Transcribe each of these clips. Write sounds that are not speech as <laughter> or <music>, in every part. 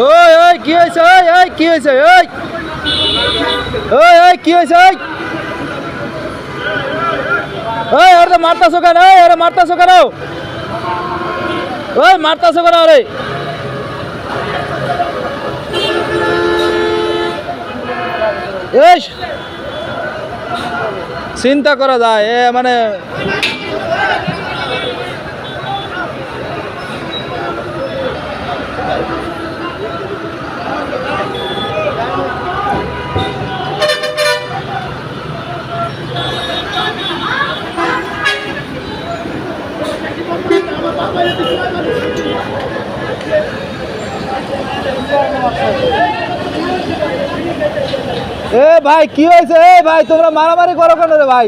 হয়েছে? ওই ওই, কি হয়েছে? ওই। ওই ওই, কি হয়েছে? ওই। ওই, ওরে তো মারতাছো কেন? ওই, ওরে মারতাছো কেন? ওই, মারতাছো কেন এই চিন্তা করা যায়, এ মানে এ ভাই, কি হয়েছে? এ ভাই, তোমরা মারামারি করো কেন রে ভাই?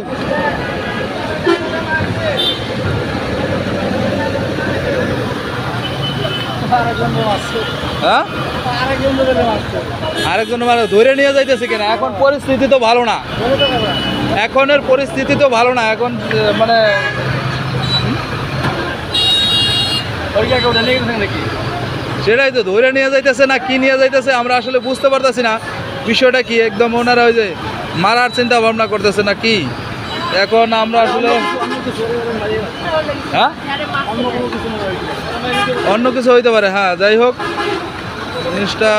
হ্যাঁ? আরেকজন মানে ধরে নিয়ে যাইতেছে কেন? এখন পরিস্থিতি তো ভালো না। এখনের পরিস্থিতি তো ভালো না। এখন মানে সেটাই তো ধরে নিয়ে যাইতেছে না, কি নিয়ে যাইতেছে, আমরা আসলে বুঝতে পারতেছি না। বিষয়টা কি, একদম ওনারা ওই যে মারার চিন্তা ভাবনা করতেছে না কি? এখন আমরা আসলে হ্যাঁ? অন্য কিছু হইতে পারে হ্যাঁ যাই হোক, জিনিসটা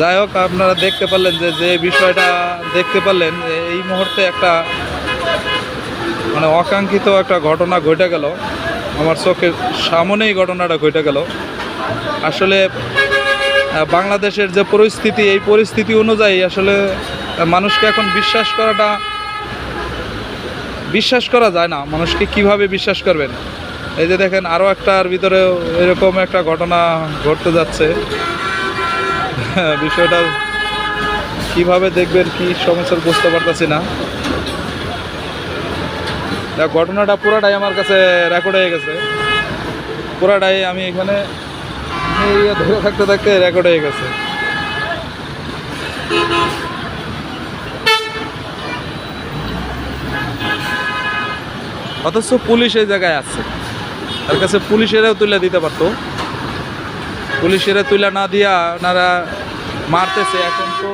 যাই হোক, আপনারা দেখতে পারলেন যে যে বিষয়টা দেখতে পারলেন এই মুহূর্তে একটা মানে অকাঙ্ক্ষিত একটা ঘটনা ঘটে গেল। আমার চোখের সামনেই ঘটনাটা ঘটে গেল। আসলে বাংলাদেশের যে পরিস্থিতি, এই পরিস্থিতি অনুযায়ী আসলে মানুষকে এখন বিশ্বাস করাটা, বিশ্বাস করা যায় না। মানুষকে কীভাবে বিশ্বাস করবেন? এই যে দেখেন আরও একটার ভিতরে এরকম একটা ঘটনা ঘটতে যাচ্ছে। <laughs> বিষয়টা কীভাবে দেখবেন, কি সমস্যার বুঝতে পারতেছি না। ঘটনাটা পুরাটাই আমার কাছে রেকর্ড হয়ে গেছে। পুরাটাই আমি এখানে ধরে থাকতে থাকতে রেকর্ড হয়ে গেছে। অথচ পুলিশ এই জায়গায় আছে। তার কাছে পুলিশেরাও তুলে দিতে পারতো। পুলিশেরা তুলে না দিয়া ওনারা মারতেছে এখন তো